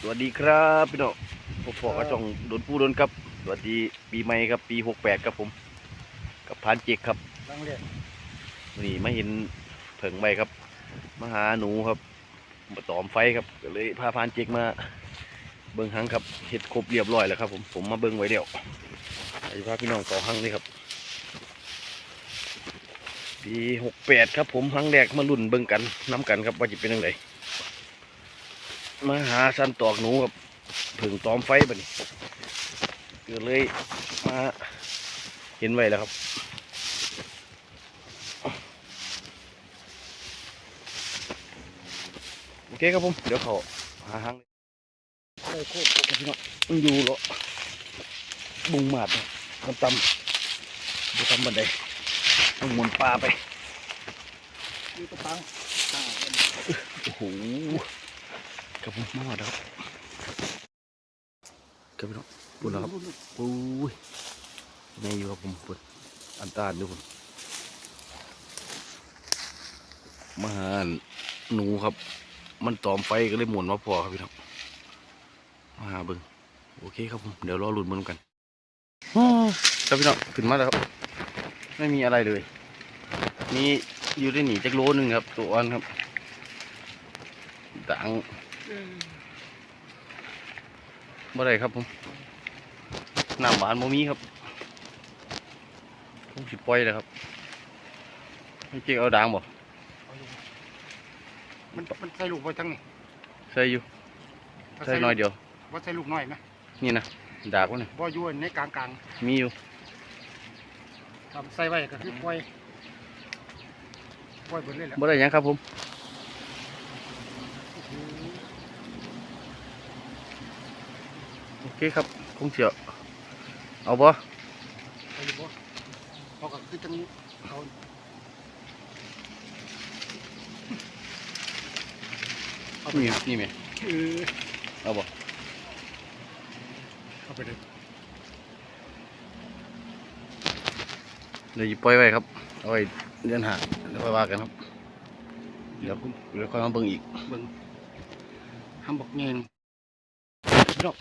สวัสดีครับพี่น้องพวกพ่อกระจองโดนปูโดนครับ สวัสดีปีใหม่ครับปีหกแปดครับผม กับพานเจกครับลังเรียนวันนี่มาเห็นเผิงใบครับมาหาหนูครับมาตอมไฟครับก็เลยพาพานเจกมา เบิ้งหังครับเห็ดครบเรียบร้อยแล้วครับ ผมผมมาเบิ้งไว้เดียวไอ้พาพี่น้องต่อหังนี่ครับ ปีหกแปดครับ ผมหังแรกมาลุ่นเบิ้งกันน้ำกันครับว่าจะเป็นยังไง มาหาสันตอกหนูครับเผิงตอมไฟบัดนี้ก็เลยมาเห็นไว้แล้วครับโอเคครับผม เดี๋ยวเขาหาหางเลยโคตรพี่น้องมันอยู่เหรอบุงหมาดมันต่ำดูทำบันไดต้องหมุนปลาไปอยู่ตะปังอ่าโอ้โห กับผมมาหอดแล้วครับครับพี่น้องปุ่นแล้วครับโอ้ยในอยู่ครับผมปุ่นอันตรายด้วยผมมาหาหนูครับ มันตอมไฟก็เลยหมุนมาพอครับพี่น้องมาหาเบิ้งโอเคครับผมเดี๋ยวรอหลุ้นมันกันครับพี่น้องขึ้นมาแล้วครับ ไม่มีอะไรเลยมีอยู่ได้หนีจักโลนึงครับ ตัวอ่อนครับดัง บ่ได้ครับผมน้ำหวานโมมีครับผมสิปล่อยเลยครับให้เจ๊เอาด่างบ่มันมันใส่ลูกไว้ทั้งนี้ใส่อยู่ใส่น้อยเดียวว่าใส่ลูกน้อยไหมนี่นะดากวะเนี่ยบ่อยู่ในกลางกลางมีอยู่ๆทำใส่ไว้ก็คือปล่อยปล่อยเบิดเลยแหละบ่ได้หยังครับผม โอเคครับคงเสียเอาบ่ไปอยู่บ่เขาก็คือจังเขาเอาไปนี่นี่ไหมเออเอาบ่เอาไปเลยเดี๋ยวหยิบปล่อยไว้ครับเอาไว้เดือนหาเดี๋ยวค่อยว่ากันครับเดี๋ยวเดี๋ยวค่อยมาเบิ่งอีกเบิ่งทำบอกเงินดอก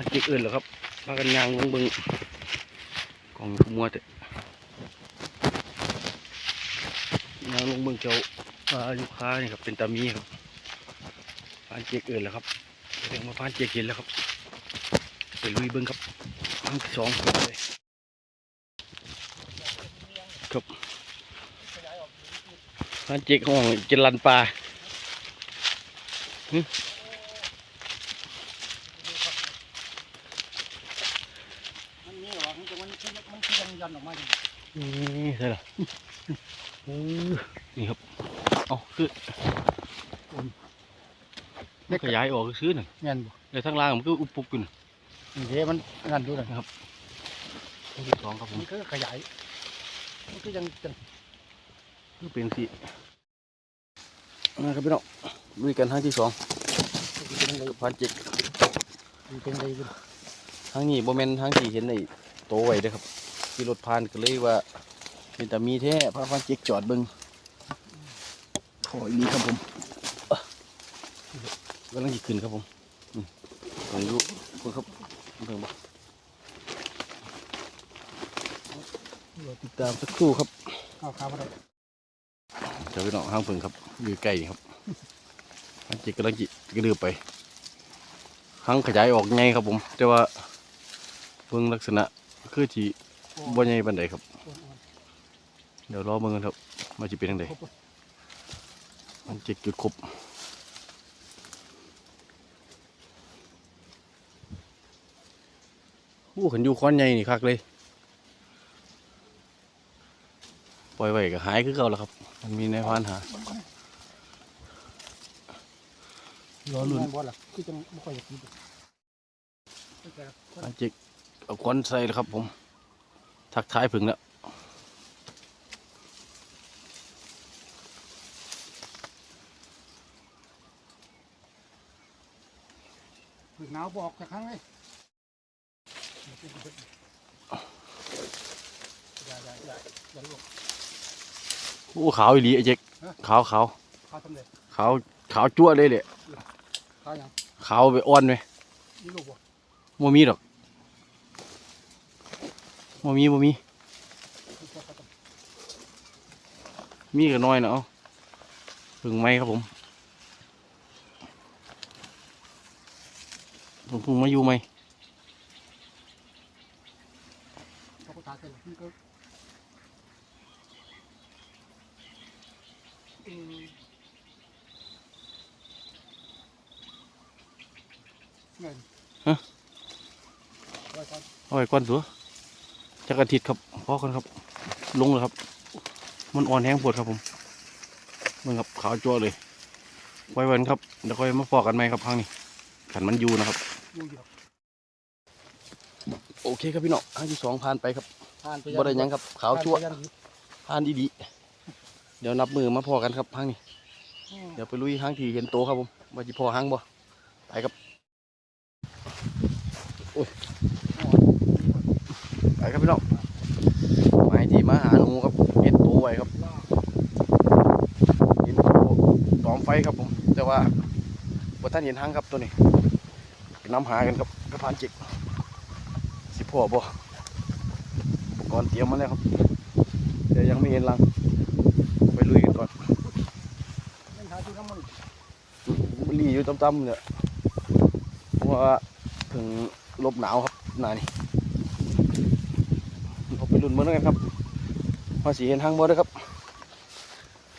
พาจิกอื่นเหรอครับพากันยางลงเบิงกองมัวแต่ยางลงเบิงเจ้าปลาลูกค้านี่ครับเป็นตามีครับพานเจกอื่นแล้วครับเรียกมาพานเจกเห็นแล้วครับไปลุยเบิงครับครั้งสองเลยครับพานเจกห้องกินลันปลา มันมีหรอมันจะมันคือ มันคือนออกมาอยู่นี่ใช่หรอนี่ครับเอาคือมันขยายออกซื้อหน่อยเงินบ่ในทางล่างมันก็อุบปุบอยู่น่ะนี่เดมันนั่นอยู่นะตัวที่สองครับผมมันคือขยายมันคือยังจังคือเป็นสินะครับพี่น้องลุยกันทางที่สองพันเจ็กเป็นเลยอยู่ทางนี้โมเมนทางที่เห็นในโตไว้ด้อครับ ที่รถผ่านก็เลยว่า เป็นแต่มีแท้พาพันเจ็กจอดเบิ้งขออีกนี้ครับผมอะกำลังจะขึ้นครับผมอืมผมอยู่คุณครับเพิ่งบ่รอติดตามสักครู่ครับเอาข้าวมาได้เดี๋ยวพี่น้องห้างเพิ่งครับอยู่ใกล้นี่ครับพันเจ็กกำลังจิกระดือไปห้างขยายออกไงครับผม แต่ว่าเบิ่งลักษณะคือที่ บ่ใหญ่ปานใดครับ เดี๋ยวรอเบิ่งกันครับว่าจะเป็นยังไงมันเจ็กจุดครบโอ้ขันอยู่ค้อนใหญ่นี่คักเลย ปล่อยไว้ก็หายคือเก่าแล้วครับ มันมีในพานหารอลุ้นบ่ล่ะคือจังบ่ค่อยอยากกินแต่มันเจ็กเอาควันใส่แล้วครับผม ทักท้ายผึ่งแล้วฝึกหนาวบอกจากครั้งเลยโอ้ขาวอีหลีไอ้เจ๊กขาวขาวข้าวทำเลยขาวขาวจั่วเลยเลยข้าวยังขาวไปอ่อนไหมนี่ลูกบ่บ่มีดอก บ่มีบ่มี มีก็น้อยนะเอาถึงไหมครับผมผมเพิ่งมาอยู่ไหมเขาก็ตาเสร็จมันก็อืมเงินไว้ก่อนเอาไว้ก่อนตัว จักอาทิตย์ครับพอกันครับ ลงเลยครับ มันอ่อนแห้งปวดครับผมมันครับขาวจั่วเลยไว้วันครับเดี๋ยวค่อยมาฟอกกันไหมครับพังนี้ขันมันอยู่นะครับอยู่อยู่โอเคครับพี่น้องอันที่สองผ่านไปครับผ่านไปบ่ได้หยังครับ ขาวจั่วผ่นไปยังดีผ่านดีๆเดี๋ยวนับมือมาพอกันครับพังนี้อืมเดี๋ยวไปลุยห้างที่เห็นโตครับผมว่าจะพอห้างบ่ไปครับไป ครับพี่น้องไปที่มาหาหนูครับเห็นโตไว้ครับเห็นโตตอมไฟครับผม แต่ว่าบท่านเห็นห้างครับตัวนี้ไปน้ำหากันครับกระพานจิกสิพ่อบ่อุปกรณ์เตรียมมาแล้วครับแต่ยังไม่เห็นรังไปลุยกันก่อนล่นหาที่น้ำมันรีอยู่ต่ำๆเนี่ยเพราะว่าถึงลบหนาวครับหนานี่ รุ่นเมื่อนั้นกันครับมาสีเห็นทางบ่ได้ครับ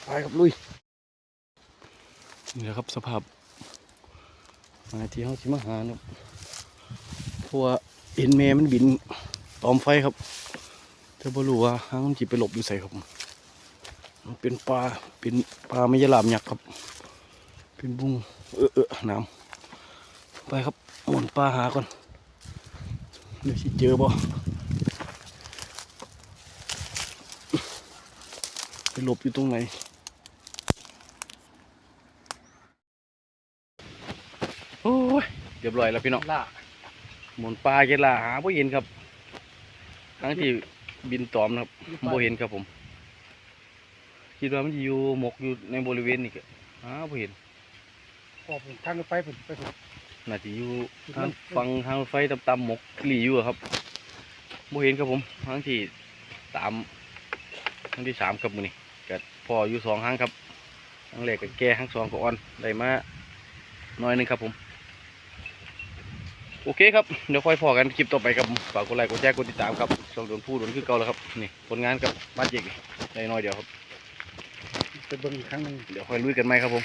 ไปครับลุยนี่แหละครับสภาพมาที่ห้องชิมาหาเนี่ยเพราะว่าเห็นแม่มันบินตอมไฟครับแต่บ่รู้ว่าหางมันจิไปหลบอยู่ใส่ครับมันเป็นปลาเป็นปลาไม่ยะลามยักครับ เป็นบุ้งเออเออน้ำไปครับหมุนปลาหาก่อนเดี๋ยวสิเจอบ่ไป หลบอยู่ตรงไหน โอ้ยเรียบร้อยแล้วพี่น้องล่าหมุนปลาเกล่าหาบ่เห็นครับ ทั้งที่บินตอมนะครับบ่เห็นครับผมคิดว่ามันสิอยู่หมกอยู่ในบริเวณนี้ก็หาบ่เห็นพอผมทางรถไฟผมไปผมน่าจะอยู่อยู่ทางมันฟังทางรถไฟต่ำๆหมกหลีอยู่อะครับบ่เห็นครับผมทางที่สามทางที่สามครับมือนี่ก็พ ออยู่สองครั้งครับครั้งแรกก็แก่ครั้งสองก็อ่อนได้มาหน้อยหนึงครับผม โอเคครับ เดี๋ยวค่อยพอกันคลิปต่อไปครับผมฝากกดไลค์กดแชร์กดติดตามครับช่องโดนพูดโดนคือเก่าแล้วครับนี่ผลงานกับบ้านเจกนี่ได้น้อยเดียวครับไปเบิ่งอีกครั้งหนึ่งเดี๋ยวค่อยลุยกันไหมครับผม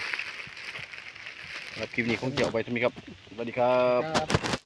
ครับคลิปนี้คงเกี่ยวไปทำไมครับสวัสดีครับครับ